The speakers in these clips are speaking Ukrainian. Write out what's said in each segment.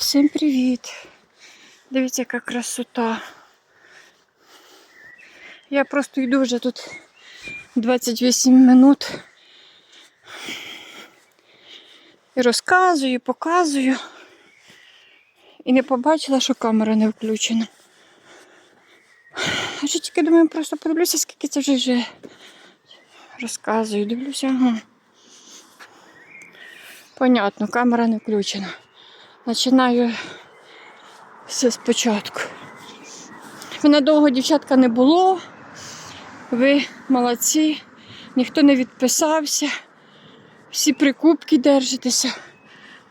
Всім привіт! Дивіться, яка красота. Я просто йду вже тут 28 минут. І розказую, і показую. І не побачила, що камера не включена. А ще тільки думаю, просто подивлюся, скільки це вже вже розказую. Дивлюся, ага. Понятно, камера не включена. Починаю все спочатку. Мене довго дівчатка не було. Ви молодці, ніхто не відписався, всі прикупки держитеся.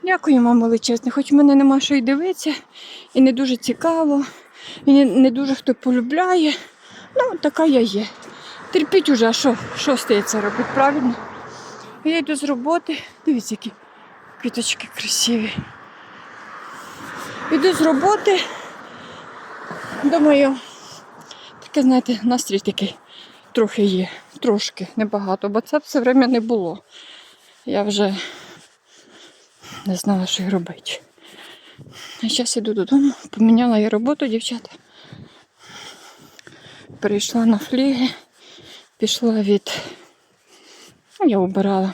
Дякую вам величезне, хоч в мене нема що й дивитися, і не дуже цікаво, і не, дуже хто полюбляє. Ну, така я є. Терпіть уже, а що, що стається робити, правильно? Я йду з роботи, дивіться, які квіточки красиві. Йду з роботи. Думаю, таке, знаєте, настрій такий трохи є, трошки, небагато, бо це все время не було. Я вже не знала, що й робити. А зараз іду додому, поміняла я роботу, дівчата. Перейшла на фліги, пішла від. Ну, я обирала.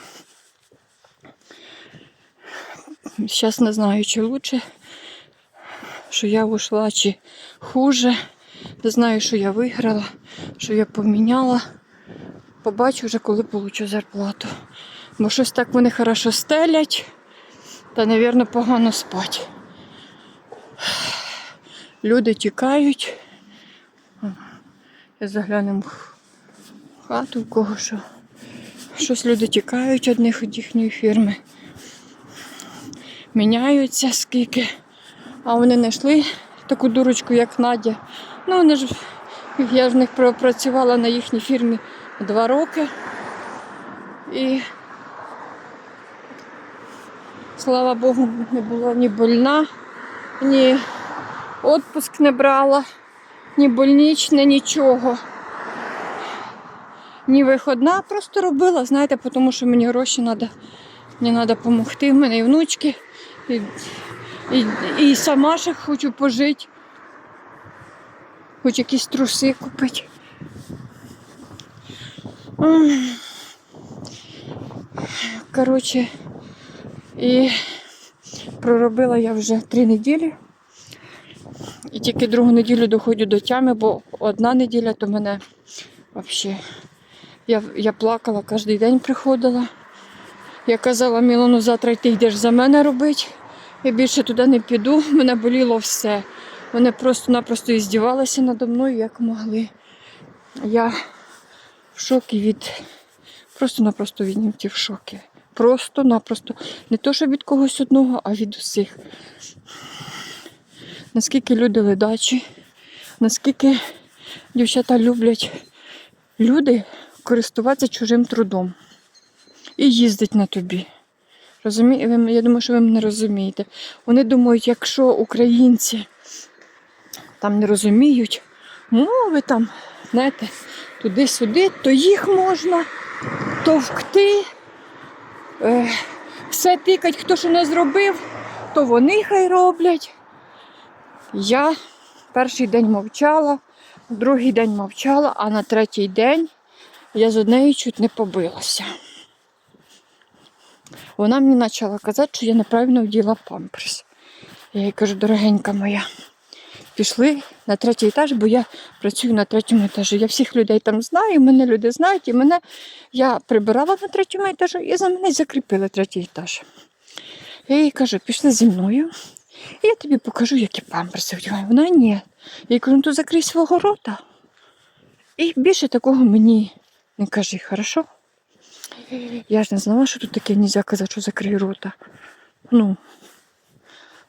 Зараз не знаю, чи краще, що я ушла, чи хуже. Знаю, що я виграла, що я поміняла. Побачу вже, коли получу зарплату. Бо щось так вони хорошо стелять, та, мабуть, погано спать. Люди тікають. Я заглянемо в хату, в кого що. Щось люди тікають одних від їхньої фірми. Міняються скільки. А вони знайшли таку дурочку, як Надя. Ну, вони ж, я ж в них пропрацювала на їхній фірмі два роки. І слава Богу, не була ні больна, ні відпуск не брала, ні больничне, нічого. Ні виходна, просто робила, знаєте, тому що мені гроші треба. Мені треба допомогти. В мене і внучки, і, і, і сама ще хочу пожити. Хоч якісь труси купити. Коротше, і проробила я вже три неділі. І тільки другу неділю доходжу до тями, бо одна неділя то мене взагалі. Я, я плакала кожен день приходила. Я казала, Мілану, завтра ти йдеш за мене робити. Я більше туди не піду, мене боліло все. Вони просто-напросто іздівалися надо мною, як могли. Я в шокі від. Просто-напросто від німців в шокі. Просто-напросто. Не то, що від когось одного, а від усіх. Наскільки люди ледачі, наскільки дівчата люблять люди користуватися чужим трудом і їздить на тобі. Розумі... Я думаю, що ви мене розумієте. Вони думають, якщо українці там не розуміють мови там, знаєте, туди-сюди, то їх можна товкти, е, все тикать, хто що не зробив, то вони хай роблять. Я перший день мовчала, другий день мовчала, а на третій день я з однією чуть не побилася. Вона мені почала казати, що я неправильно вділа памперс. Я їй кажу, дорогенька моя, пішли на третій етаж, бо я працюю на третьому етажі. Я всіх людей там знаю, мене люди знають, і мене я прибирала на третьому етажі і за мене закріпили третій етаж. Я їй кажу, пішли зі мною, і я тобі покажу, які памперси вдягаю. Вона ні. Я їй кажу, ну то закрий свого рота. І більше такого мені не кажи, хорошо? Я ж не знала, що тут таке нельзя казати, що закрий рота. Ну,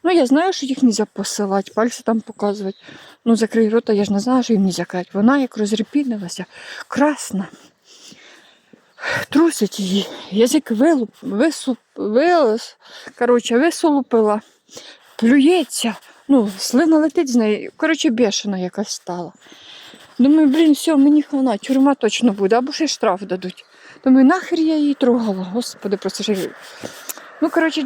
ну я знаю, що їх нельзя посилати, пальці там показувати. Ну, закрий рота, я ж не знала, що їм нельзя казати. Вона як розрепінилася, красна. Трусить її, язик вилуп, висуп, вилез, коротше, висолупила, плюється, ну, слина летить з неї. Коротше, бешена якась стала. Думаю, блін, все, мені хана, тюрма точно буде, або ще штраф дадуть. Думаю, нахер я її трогала, господи, просто ж. Ну, коротше,